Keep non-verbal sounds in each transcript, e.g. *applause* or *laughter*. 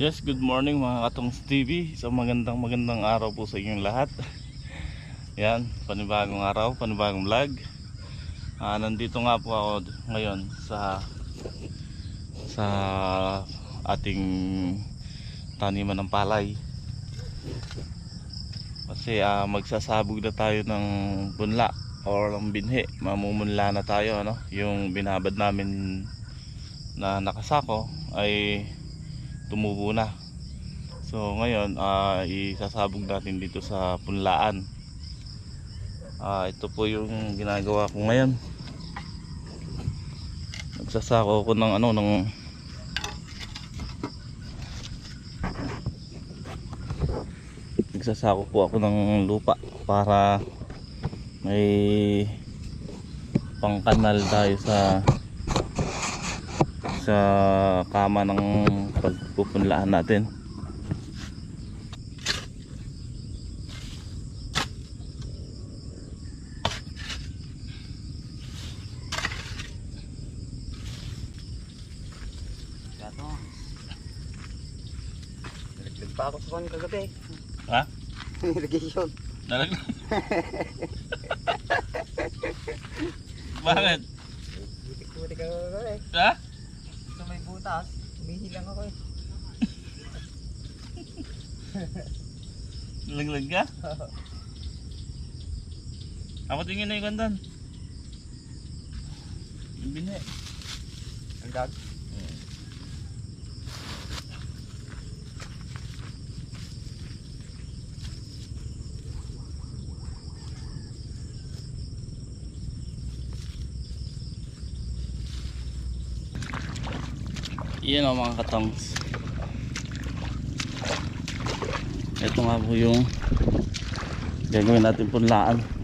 Yes, good morning mga Katongs TV. Isang magandang magandang araw po sa inyong lahat. *laughs* Yan, panibagong araw, panibagong vlog. Ah, nandito nga po ako ngayon sa sa ating taniman ng palay. Kasi ah, magsasabog na tayo ng bunla or ng binhi. Mamumunla na tayo, ano? Yung binabad namin na nakasako ay tumubo na. So ngayon, ah isasabog natin dito sa punlaan. Ah ito po yung ginagawa ko ngayon. Nagsasako ko ng ano ng Nagsasako po ako ng lupa para may pangkanal tayo sa sa kama ng pagpupunlaan natin. Pa ako sa kagabi. Ha? Irrigation. Dalag *laughs* Bakit? Butik-butik ako kagabi. Ha? Sa may butas, umihilang ako eh. *laughs* Laglag ka? Ako tingin na yung gandan. Yung bini. Ang dag. Yan o mga katongs. Ito nga po yung gagawin natin punlaan.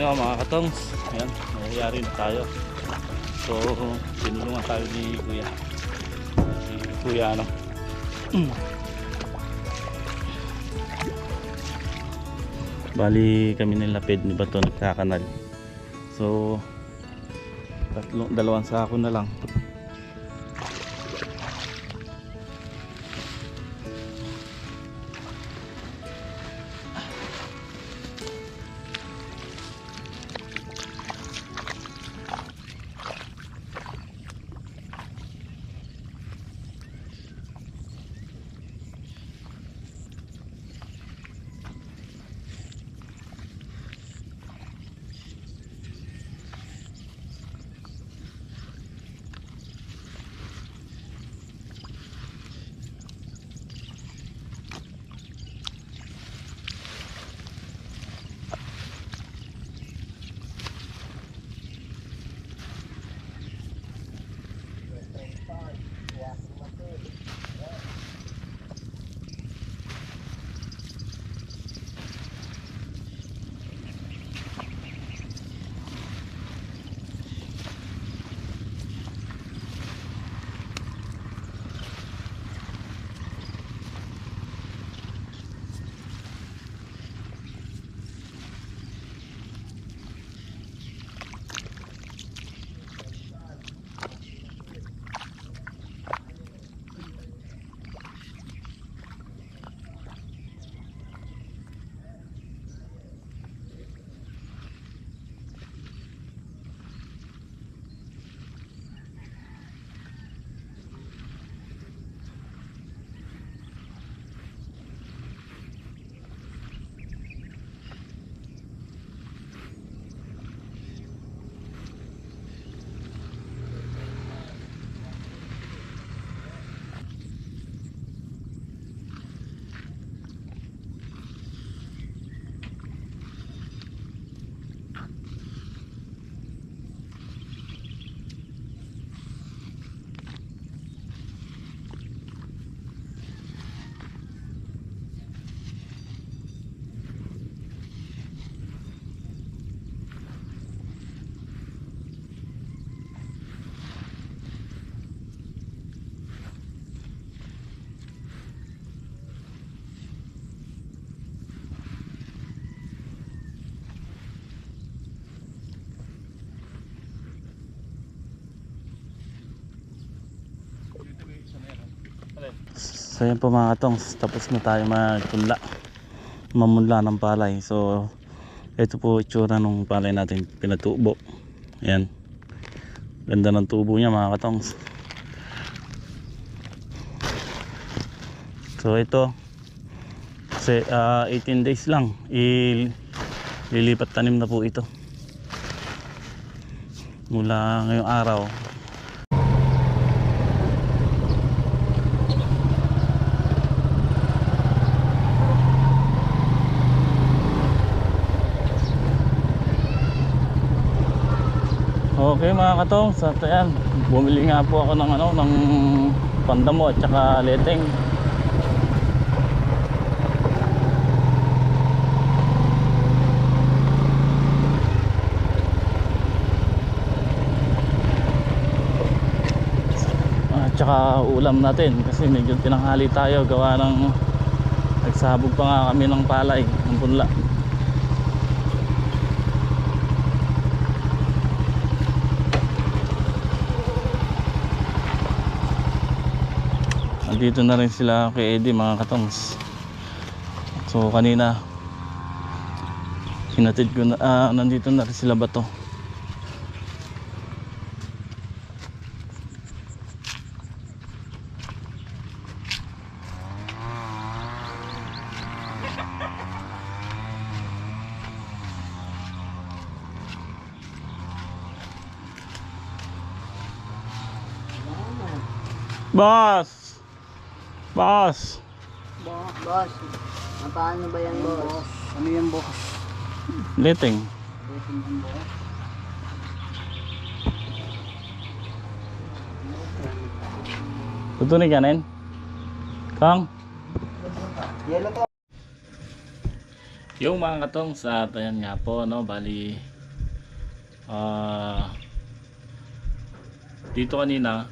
Nga mga katongs. Ayan, nangyayari na tayo. So, tinulungan tayo ni Kuya. Si Kuya ano. *clears throat* Bali kami nilapid ni Bato nagkakanal. So, tatlong, dalawang sako na lang. So yan po mga katongs, tapos na tayo magpunla. Mamunla ng palay. So ito po itsura ng palay natin pinatubo. Ayan. Ganda ng tubo niya mga katongs. So ito kasi ah, 18 days lang i lilipat tanim na po ito. Mula ngayong araw Okay mga katong, sa ayan, bumili nga po ako ng ano, ng pandamo at saka leteng. At saka ulam natin kasi medyo tinanghali tayo gawa ng nagsabog pa nga kami ng palay, ng punla. Andito na rin sila kay Eddie mga katongs. So kanina hinatid ko na ah, nandito na rin sila bato. Boss! Boss! Boss, boss. Paano ba yan, boss? Ano yan, boss? Leteng. Rating yan, boss. Tutunin kanin? Kang? Yung mga katong sa ayan nga po no, bali ah dito kanina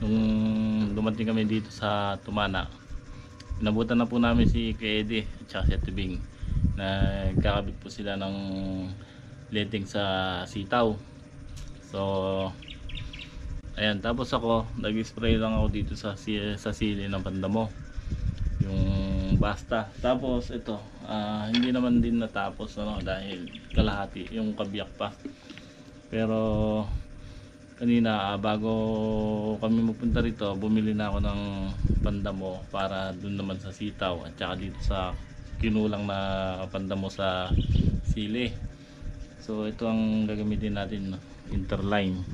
nung dumating kami dito sa Tumana inabutan na po namin si Kuya at saka si Ate Bing. Nagkakabit po sila ng letting sa sitaw. So ayan. Tapos ako nag-spray lang ako dito sa, sa sili ng pandamo yung basta. Tapos ito ah, hindi naman din natapos ano dahil kalahati. Yung kabiyak pa. Pero kanina bago kami mapunta rito bumili na ako ng pandamo para dun naman sa sitaw at saka dito sa kinulang na pandamo sa sili. So ito ang gagamitin natin interline.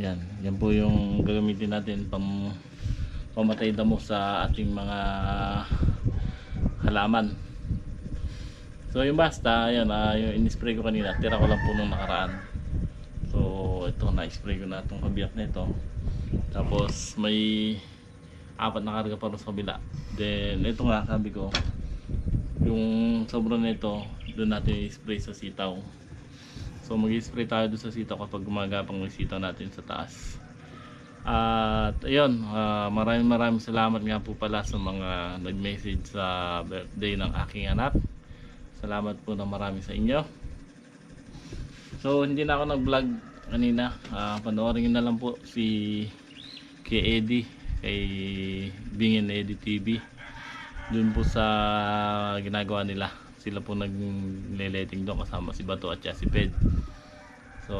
Yan. Yan po yung gagamitin natin pam pamatay damo sa ating mga halaman. So yung basta. Yan ah, yung in-spray ko kanina. Tira ko lang po nung nakaraan ito na-spray ko na itong kabiyak na ito. Tapos may apat na karga para sa kabila. Then ito nga sabi ko yung sobrang nito doon natin i-spray sa sitaw. So mag-spray tayo doon sa sitaw kapag gumagapang yung sitaw natin sa taas. At ayun ah, maraming maraming salamat nga po pala sa mga nag-message sa birthday ng aking anak. Salamat po na marami sa inyo. So hindi na ako nag-vlog kanina Ah, panoorin nyo na lang po si kay Eddie kay Bingin Eddie TV dun po sa ginagawa nila. Sila po nag-letting doon kasama si Bato at si Ped so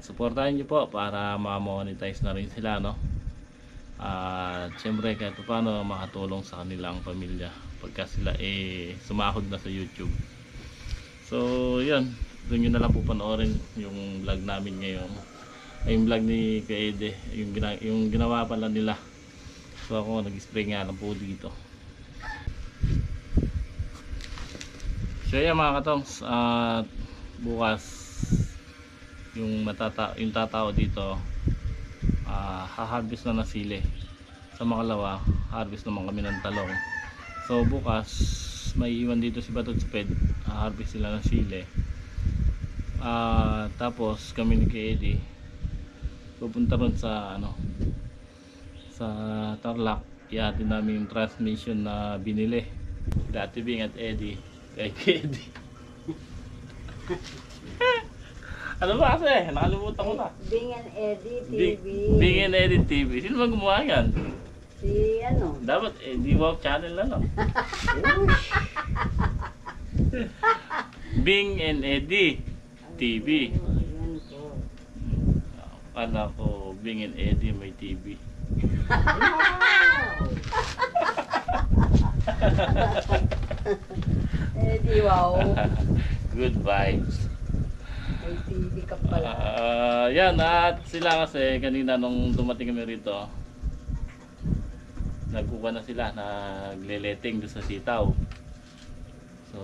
supportahan nyo po para ma-monetize na rin sila no? At syempre kahit pa paano makatulong sa kanilang pamilya pagka sila eh sumahod na sa YouTube. So yun doon nyo na lang po panoorin yung vlog namin ngayon. Ay yung vlog ni Kaede yung, gina yung ginawa pala nila. So ako nag-spray nga lang po dito. So yan mga katongs at bukas yung matata yung tatao dito ah haharvest na ng sili. Sa makalawa harvest naman kami ng talong. So bukas may iwan dito si Batot Sped harvest sila ng sili Ah, tapos kami ni Kaedi pupunta ron sa ano sa Tarlac. Ihatid namin yung transmission na binili. Dati Bing at Eddie kay Kaedi *laughs* ano ba kasi? Nakalimutan ko na. Bing and Eddie Bing, TV. Bing and Eddie TV sino ba gumawa yan? Si ano? dapat Eddie Walk channel ano *laughs* Bing and Eddie TV. Akala ko Bing and Eddie may TV. *laughs* Eddie, wow. *laughs* Good vibes. May TV ka pala. Ah, yan at sila kasi kanina nung dumating kami rito nagkuha na sila nagleleting doon sa sitaw so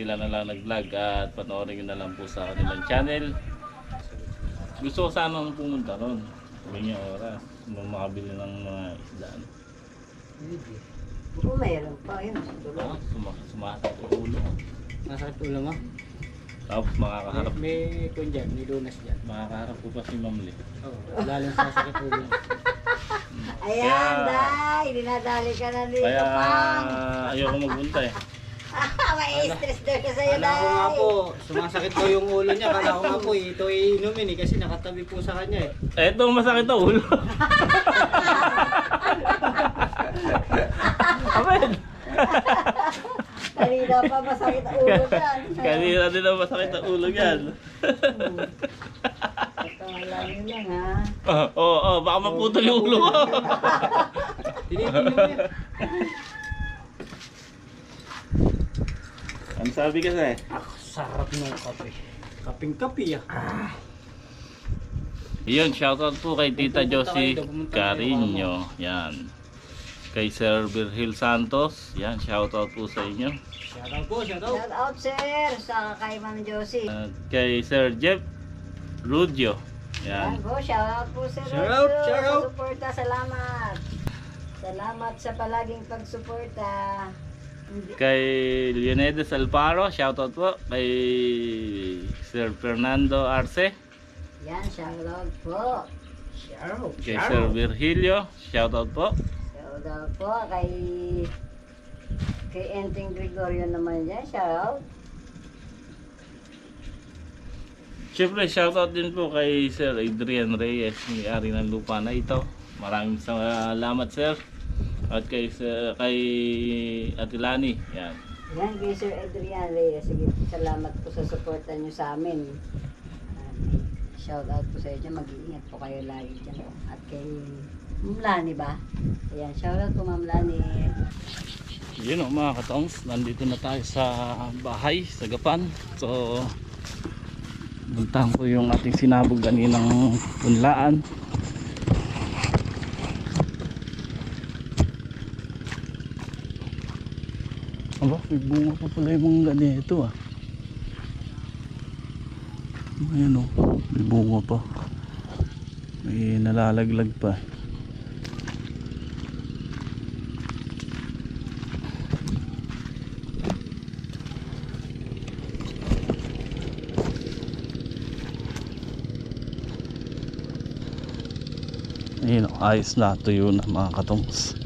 sila na lang nag-vlog at panoorin nyo na lang po sa kanilang channel gusto ko sana pumunta ron sabi niya oras nung makabili ng mga isdaan Kung mayroon pa, yun. Ah, sumakit sumakit ang ulo Masakit ulo mo? tapos makakaharap May, may kun dyan, may lunas dyan. makakaharap ko pa si Ma'am Lee Oo, lalong sasakit ulo. Ayan, Kaya- day. Dinadali ka na dito, Kaya pang. ayoko magbunta eh. *laughs* May stress daw ka sa'yo, Kala ko nga day. po, sumasakit daw yung ulo niya. Kala ko nga po, ito iinumin eh, kasi nakatabi po sa kanya eh. Eh, ito masakit ang ulo. *laughs* Amen. Kanina pa masakit ang ulo dyan. Kanina din ang masakit ang ulo yan. Ito, alam nyo lang, ha. Oo, oh, oh, baka maputol yung ulo ko. Tinitingnan mo *laughs* yan. Ang sabi kasi, Ah, sarap ng kape. Kaping kape ah. yun, shoutout po kay Tita Josie Carino. Yan. Kay Sir Virgil Santos. Yan, shoutout po sa inyo. Shoutout po, shoutout. Shout out, sir, sa kay Ma'am Josie. At kay Sir Jeff Rudio. Yan Yan. po, shout out po sir Shout out, Rosso, shout sa out. suporta. Salamat. Salamat sa palaging pagsuporta. Kay Leonidas Alparo, shoutout po. Kay Sir Fernando Arce. Yan, shoutout po. Sharo. Kay Sir Virgilio, shoutout po. Shoutout po kay kay Enteng Gregorio naman yan. Shoutout. Siyempre, shoutout din po kay Sir Adrian Reyes, may-ari ng lupa na ito. Maraming salamat, Sir. At kay, Sir, kay Atilani. Yan. Yan kay Sir Adrian Reyes. Sige, salamat po sa suporta nyo sa amin. Ah, Shoutout po sa inyo. Mag-iingat po kayo lagi dyan. At kay Ma'am Lani ba? Ayan, shoutout po Ma'am Lani. Yun o mga katongs, nandito na tayo sa bahay, sa Gapan. So, buntahan ko yung ating sinabog kaninang punlaan. Aba, may bunga pa pala yung mga ganito ah. Ayan o, may bunga pa. May nalalaglag pa. Ayun, o, ayos na tuyo na mga katongs.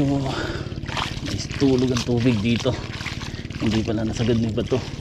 Medyo may tulog ang tubig dito. Hindi pala nasagad ng bato